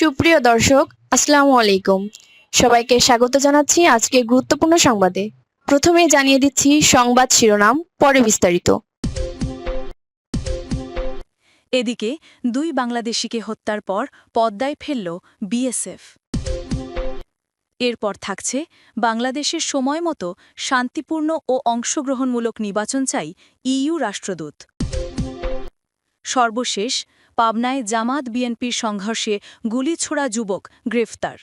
সুপ্রিয় দর্শক, আসসালামু আলাইকুম। সবাইকে স্বাগত জানাচ্ছি আজকে গুরুত্বপূর্ণ সংবাদে। প্রথমে জানিয়ে দিচ্ছি সংবাদ শিরোনাম, পরে বিস্তারিত। এদিকে, দুই বাংলাদেশিকে হত্যার পর পদ্মায় ফেলল বিএসএফ। এরপর থাকছে, বাংলাদেশের সময় মতো শান্তিপূর্ণ ও অংশগ্রহণমূলক নির্বাচন চাই ইইউ রাষ্ট্রদূত। সর্বশেষ পাবনায় জামাত বিএনপির সংঘর্ষে গুলিছোড়া যুবক গ্রেফতার।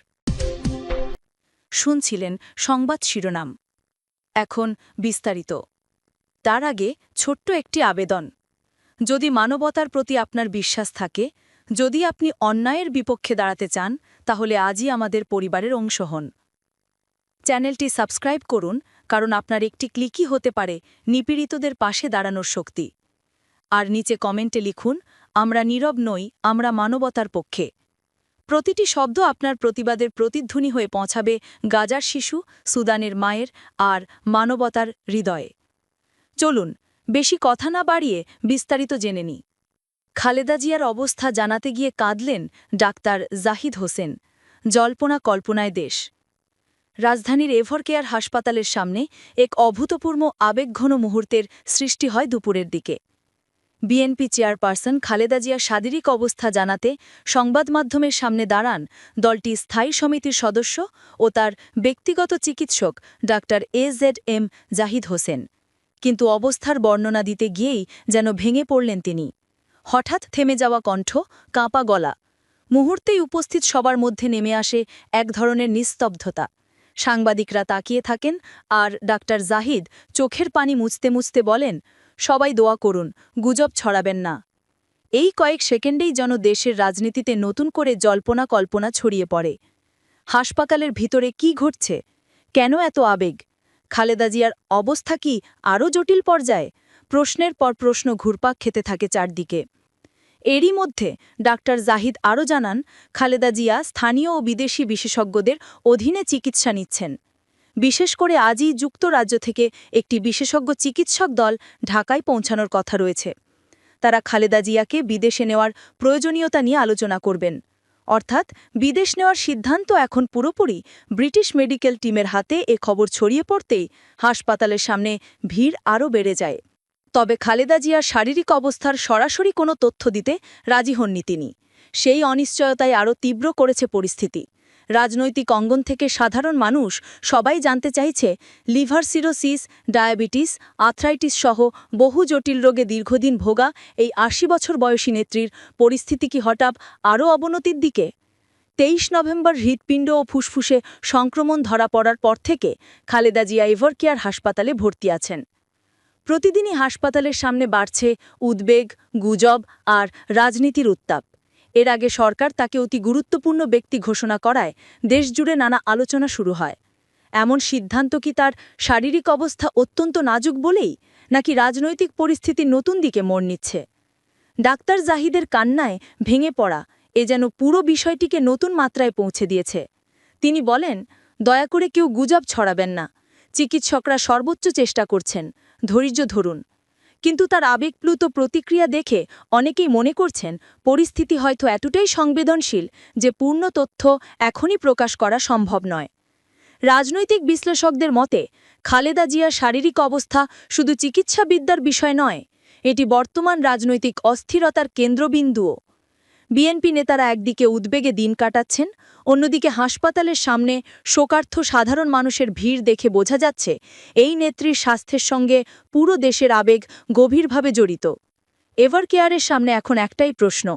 শুনছিলেন সংবাদ শিরোনাম। এখন বিস্তারিত। তার আগে ছোট্ট একটি আবেদন। যদি মানবতার প্রতি আপনার বিশ্বাস থাকে, যদি আপনি অন্যায়ের বিপক্ষে দাঁড়াতে চান, তাহলে আজই আমাদের পরিবারের অংশ হন। চ্যানেলটি সাবস্ক্রাইব করুন, কারণ আপনার একটি ক্লিকই হতে পারে নিপীড়িতদের পাশে দাঁড়ানোর শক্তি। আর নিচে কমেন্টে লিখুন আমরা নীরব নই, আমরা মানবতার পক্ষে। প্রতিটি শব্দ আপনার প্রতিবাদের প্রতিধ্বনি হয়ে পৌঁছাবে গাজার শিশু, সুদানের মায়ের আর মানবতার হৃদয়ে। চলুন, বেশি কথা না বাড়িয়ে বিস্তারিত জেনে নি খালেদা জিয়ার অবস্থা জানাতে গিয়ে কাঁদলেন ডাক্তার জাহিদ হোসেন, জল্পনা কল্পনায় দেশ। রাজধানীর এভরকেয়ার হাসপাতালের সামনে এক অভূতপূর্ব আবেগঘন মুহূর্তের সৃষ্টি হয় দুপুরের দিকে। বিএনপি চেয়ারপারসন খালেদা জিয়ার শারীরিক অবস্থা জানাতে সংবাদ মাধ্যমের সামনে দাঁড়ান দলটি স্থায়ী সমিতির সদস্য ও তার ব্যক্তিগত চিকিৎসক doctor A Z M Zahid Hossain. কিন্তু অবস্থার বর্ণনা দিতে গিয়েই যেন ভেঙে পড়লেন তিনি। হঠাৎ থেমে যাওয়া কণ্ঠ, কাঁপা গলা। মুহূর্তেই উপস্থিত সবার মধ্যে নেমে আসে এক ধরনের নিস্তব্ধতা। সাংবাদিকরা তাকিয়ে থাকেন আর ডাক্তার জাহিদ চোখের পানি মুছতে মুছতে বলেন সবাই দোয়া করুন, গুজব ছড়াবেন না। এই কয়েক সেকেন্ডেই যেন দেশের রাজনীতিতে নতুন করে জল্পনা কল্পনা ছড়িয়ে পড়ে। হাসপাতালের ভিতরে কি ঘটছে? কেন এত আবেগ? খালেদা জিয়ার অবস্থা কি আরও জটিল পর্যায়ে? প্রশ্নের পর প্রশ্ন ঘুরপাক খেতে থাকে চারদিকে। এরই মধ্যে ডাক্তার জাহিদ আরও জানান, খালেদা জিয়া স্থানীয় ও বিদেশি বিশেষজ্ঞদের অধীনে চিকিৎসা নিচ্ছেন। বিশেষ করে আজই যুক্তরাজ্য থেকে একটি বিশেষজ্ঞ চিকিৎসক দল ঢাকায় পৌঁছানোর কথা রয়েছে। তারা খালেদা জিয়াকে বিদেশে নেওয়ার প্রয়োজনীয়তা নিয়ে আলোচনা করবেন। অর্থাৎ বিদেশ নেওয়ার সিদ্ধান্ত এখন পুরোপুরি ব্রিটিশ মেডিকেল টিমের হাতে এ খবর ছড়িয়ে পড়তেই হাসপাতালের সামনে ভিড় আরও বেড়ে যায়। তবে খালেদা জিয়ার শারীরিক অবস্থার সরাসরি কোনো তথ্য দিতে রাজি হননি তিনি। সেই অনিশ্চয়তায় আরও তীব্র করেছে পরিস্থিতি। রাজনৈতিক অঙ্গন থেকে সাধারণ মানুষ সবাই জানতে চাইছে, লিভার সিরোসিস, ডায়াবেটিস, আর্থ্রাইটিস সহ বহু জটিল রোগে দীর্ঘদিন ভোগা এই আশি বছর বয়সী নেত্রীর পরিস্থিতি কি হঠাৎ আরও অবনতির দিকে? তেইশ নভেম্বর হৃৎপিণ্ড ও ফুসফুসে সংক্রমণ ধরা পড়ার পর থেকে খালেদা জিয়া এভারকেয়ার হাসপাতালে ভর্তি আছেন। প্রতিদিনই হাসপাতালের সামনে বাড়ছে উদ্বেগ, গুজব আর রাজনীতির উত্তাপ। এর আগে সরকার তাকে অতি গুরুত্বপূর্ণ ব্যক্তি ঘোষণা করায় দেশজুড়ে নানা আলোচনা শুরু হয়। এমন সিদ্ধান্ত কি তার শারীরিক অবস্থা অত্যন্ত নাজুক বলেই, নাকি রাজনৈতিক পরিস্থিতি নতুন দিকে মোড় নিচ্ছে? ডাক্তার জাহিদের কান্নায় ভেঙে পড়া এ যেন পুরো বিষয়টিকে নতুন মাত্রায় পৌঁছে দিয়েছে। তিনি বলেন, দয়া করে কেউ গুজব ছড়াবেন না। চিকিৎসকরা সর্বোচ্চ চেষ্টা করছেন। ধৈর্য ধরুন। কিন্তু তার আবেগপ্লুত প্রতিক্রিয়া দেখে অনেকেই মনে করছেন পরিস্থিতি হয়তো এতটাই সংবেদনশীল যে পূর্ণ তথ্য এখনই প্রকাশ করা সম্ভব নয়। রাজনৈতিক বিশ্লেষকদের মতে, খালেদা জিয়ার শারীরিক অবস্থা শুধু চিকিৎসাবিদ্যার বিষয় নয়, এটি বর্তমান রাজনৈতিক অস্থিরতার কেন্দ্রবিন্দুও। বিএনপি নেতারা একদিকে উদ্বেগে দিন কাটাচ্ছেন, অন্যদিকে হাসপাতালের সামনে শোকার্থ সাধারণ মানুষের ভিড় দেখে বোঝা যাচ্ছে, এই নেত্রীর স্বাস্থ্যের সঙ্গে পুরো দেশের আবেগ গভীরভাবে জড়িত। এভার কেয়ারের সামনে এখন একটাই প্রশ্ন,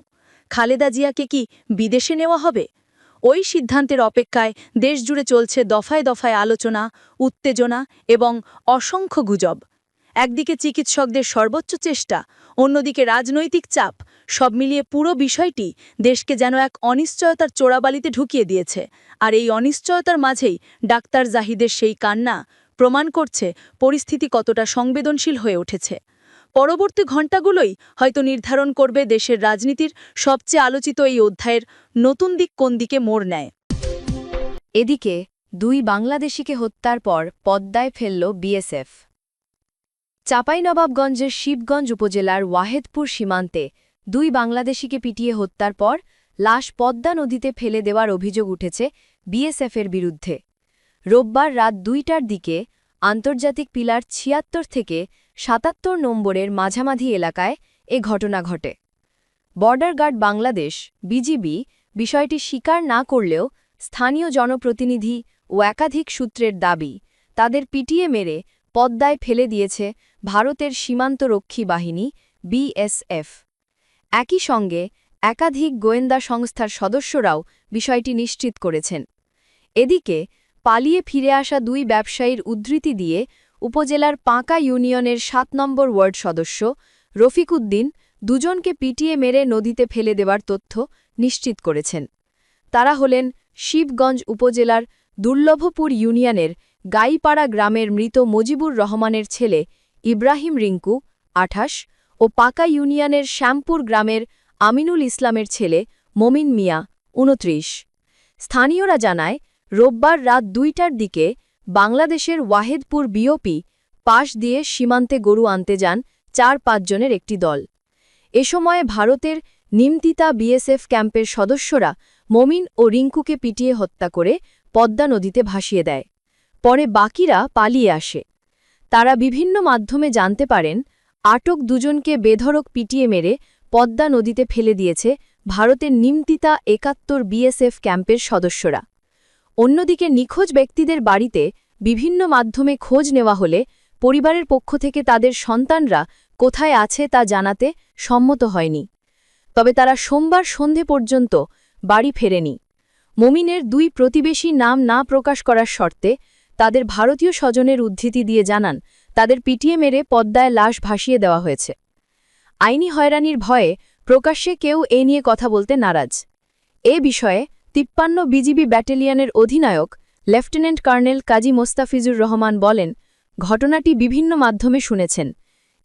খালেদা জিয়াকে কি বিদেশে নেওয়া হবে? ওই সিদ্ধান্তের অপেক্ষায় দেশজুড়ে চলছে দফায় দফায় আলোচনা, উত্তেজনা এবং অসংখ্য গুজব। একদিকে চিকিৎসকদের সর্বোচ্চ চেষ্টা, অন্যদিকে রাজনৈতিক চাপ সব মিলিয়ে পুরো বিষয়টি দেশকে যেন এক অনিশ্চয়তার চোরাবালিতে ঢুকিয়ে দিয়েছে। আর এই অনিশ্চয়তার মাঝেই ডাক্তার জাহিদের সেই কান্না প্রমাণ করছে পরিস্থিতি কতটা সংবেদনশীল হয়ে উঠেছে। পরবর্তী ঘণ্টাগুলোই হয়তো নির্ধারণ করবে দেশের রাজনীতির সবচেয়ে আলোচিত এই অধ্যায়ের নতুন দিক কোন দিকে মোড় নেয়। এদিকে দুই বাংলাদেশিকে হত্যার পর পদ্মায় ফেলল বিএসএফ। চাঁপাইনবাবগঞ্জের শিবগঞ্জ উপজেলার ওয়াহেদপুর সীমান্তে দুই বাংলাদেশিকে পিটিয়ে হত্যার পর লাশ পদ্মা নদীতে ফেলে দেওয়ার অভিযোগ উঠেছে বিএসএফের বিরুদ্ধে। রোববার রাত দুইটার দিকে আন্তর্জাতিক পিলার ছিয়াত্তর থেকে সাতাত্তর নম্বরের মাঝামাঝি এলাকায় এ ঘটনা ঘটে। বর্ডার গার্ড বাংলাদেশ, বিজিবি, বিষয়টি স্বীকার না করলেও স্থানীয় জনপ্রতিনিধি ও একাধিক সূত্রের দাবি, তাদের পিটিয়ে মেরে পদ্মায় ফেলে দিয়েছে ভারতের সীমান্তরক্ষী বাহিনী বিএসএফ। একই সঙ্গে একাধিক গোয়েন্দা সংস্থার সদস্যরাও বিষয়টি নিশ্চিত করেছেন। এদিকে, পালিয়ে ফিরে আসা দুই ব্যবসায়ীর উদ্ধৃতি দিয়ে উপজেলার পাঁকা ইউনিয়নের সাত নম্বর ওয়ার্ড সদস্য রফিকুদ্দিন দুজনকে পিটিয়ে মেরে নদীতে ফেলে দেওয়ার তথ্য নিশ্চিত করেছেন। তারা হলেন শিবগঞ্জ উপজেলার দুর্লভপুর ইউনিয়নের গাইপাড়া গ্রামের মৃত মজিবুর রহমানের ছেলে ইব্রাহিম রিঙ্কু, আঠাশ ও পাকা ইউনিয়নের শ্যামপুর গ্রামের আমিনুল ইসলামের ছেলে মমিন মিয়া, উনত্রিশ। স্থানীয়রা জানায়, রোববার রাত দুইটার দিকে বাংলাদেশের ওয়াহেদপুর বিওপি পাশ দিয়ে সীমান্তে গরু আনতে যান চার পাঁচজনের একটি দল। এ সময়ে ভারতের নিমতিতা বিএসএফ ক্যাম্পের সদস্যরা মমিন ও রিঙ্কুকে পিটিয়ে হত্যা করে পদ্মা নদীতে ভাসিয়ে দেয়। পরে বাকিরা পালিয়ে আসে। তারা বিভিন্ন মাধ্যমে জানতে পারেন আটক দুজনকে বেধরক পিটিয়ে মেরে পদ্মা নদীতে ফেলে দিয়েছে ভারতের নিমতিতা একাত্তর বিএসএফ ক্যাম্পের সদস্যরা। অন্যদিকে নিখোঁজ ব্যক্তিদের বাড়িতে বিভিন্ন মাধ্যমে খোঁজ নেওয়া হলে পরিবারের পক্ষ থেকে তাদের সন্তানরা কোথায় আছে তা জানাতে সম্মত হয়নি। তবে তারা সোমবার সন্ধে পর্যন্ত বাড়ি ফেরেনি। মমিনের দুই প্রতিবেশী নাম না প্রকাশ করার শর্তে তাদের ভারতীয় স্বজনের উদ্ধৃতি দিয়ে জানান তাদের পিটিয়ে মেরে পদ্মায় লাশ ভাসিয়ে দেওয়া হয়েছে। আইনি হয়রানির ভয়ে প্রকাশ্যে কেউ এ নিয়ে কথা বলতে নারাজ। এ বিষয়ে তিপ্পান্ন বিজিবি ব্যাটালিয়নের অধিনায়ক লেফটেন্যান্ট কর্নেল কাজী মোস্তাফিজুর রহমান বলেন, ঘটনাটি বিভিন্ন মাধ্যমে শুনেছেন।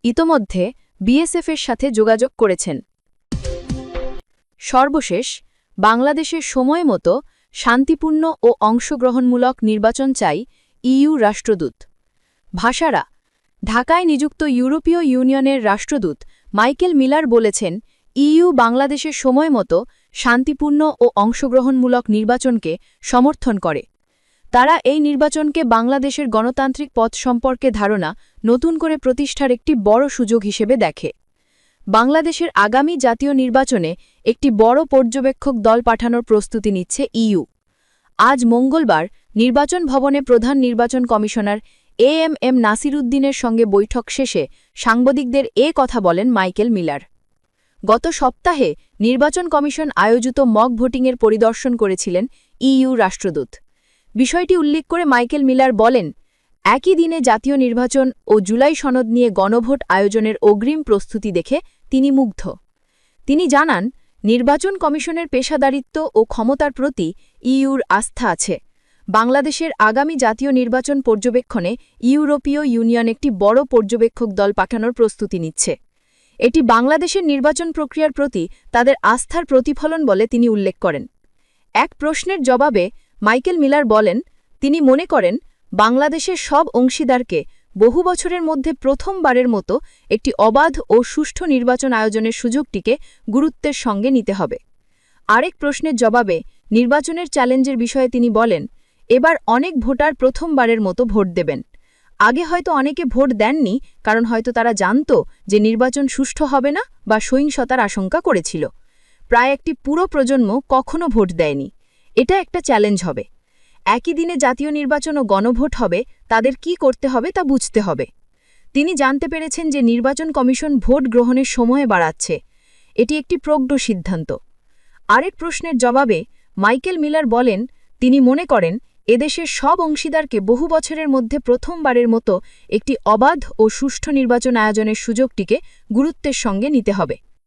ইতোমধ্যে বিএসএফের সাথে যোগাযোগ করেছেন। সর্বশেষ, বাংলাদেশের সময় মতো শান্তিপূর্ণ ও অংশগ্রহণমূলক নির্বাচন চাই ইইউ রাষ্ট্রদূত। ভাষারা ঢাকায় নিযুক্ত ইউরোপীয় ইউনিয়নের রাষ্ট্রদূত মাইকেল মিলার বলেছেন, ইইউ বাংলাদেশের সময় মতো শান্তিপূর্ণ ও অংশগ্রহণমূলক নির্বাচনকে সমর্থন করে। তারা এই নির্বাচনকে বাংলাদেশের গণতান্ত্রিক পথ সম্পর্কে ধারণা, নতুন করে প্রতিষ্ঠার একটি বড় সুযোগ হিসেবে দেখে। বাংলাদেশের আগামী জাতীয় নির্বাচনে একটি বড় পর্যবেক্ষক দল পাঠানোর প্রস্তুতি নিচ্ছে ইইউ। আজ মঙ্গলবার নির্বাচন ভবনে প্রধান নির্বাচন কমিশনার এ এম এম নাসিরুদ্দিনের সঙ্গে বৈঠক শেষে সাংবাদিকদের এ কথা বলেন মাইকেল মিলার। গত সপ্তাহে নির্বাচন কমিশন আয়োজিত মক ভোটিংয়ের পরিদর্শন করেছিলেন ইইউ রাষ্ট্রদূত। বিষয়টি উল্লেখ করে মাইকেল মিলার বলেন, একই দিনে জাতীয় নির্বাচন ও জুলাই সনদ নিয়ে গণভোট আয়োজনের অগ্রিম প্রস্তুতি দেখে তিনি মুগ্ধ। তিনি জানান, নির্বাচন কমিশনের পেশাদারিত্ব ও ক্ষমতার প্রতি ইইউর আস্থা আছে। বাংলাদেশের আগামী জাতীয় নির্বাচন পর্যবেক্ষণে ইউরোপীয় ইউনিয়ন একটি বড় পর্যবেক্ষক দল পাঠানোর প্রস্তুতি নিচ্ছে। এটি বাংলাদেশের নির্বাচন প্রক্রিয়ার প্রতি তাদের আস্থার প্রতিফলন বলে তিনি উল্লেখ করেন। এক প্রশ্নের জবাবে মাইকেল মিলার বলেন, তিনি মনে করেন, বাংলাদেশের সব অংশীদারকে বহু বছরের মধ্যে প্রথমবারের মতো একটি অবাধ ও সুষ্ঠু নির্বাচন আয়োজনের সুযোগটিকে গুরুত্বের সঙ্গে নিতে হবে। আরেক প্রশ্নের জবাবে নির্বাচনের চ্যালেঞ্জের বিষয়ে তিনি বলেন এবার অনেক ভোটার প্রথমবারের মতো ভোট দেবেন। আগে হয়তো অনেকে ভোট দেননি, কারণ হয়তো তারা জানত যে নির্বাচন সুষ্ঠু হবে না বা সহিংসতার আশঙ্কা করেছিল। প্রায় একটি পুরো প্রজন্ম কখনো ভোট দেয়নি। এটা একটা চ্যালেঞ্জ হবে। একই দিনে জাতীয় নির্বাচন ও গণভোট হবে, তাদের কি করতে হবে তা বুঝতে হবে। তিনি জানতে পেরেছেন যে নির্বাচন কমিশন ভোট গ্রহণের সময় বাড়াচ্ছে। এটি একটি প্রজ্ঞ সিদ্ধান্ত। আরেক প্রশ্নের জবাবে মাইকেল মিলার বলেন, তিনি মনে করেন এদেশের সব অংশীদারকে বহু বছরের মধ্যে প্রথমবারের মতো একটি অবাধ ও সুষ্ঠু নির্বাচন আয়োজনের সুযোগটিকে গুরুত্বের সঙ্গে নিতে হবে।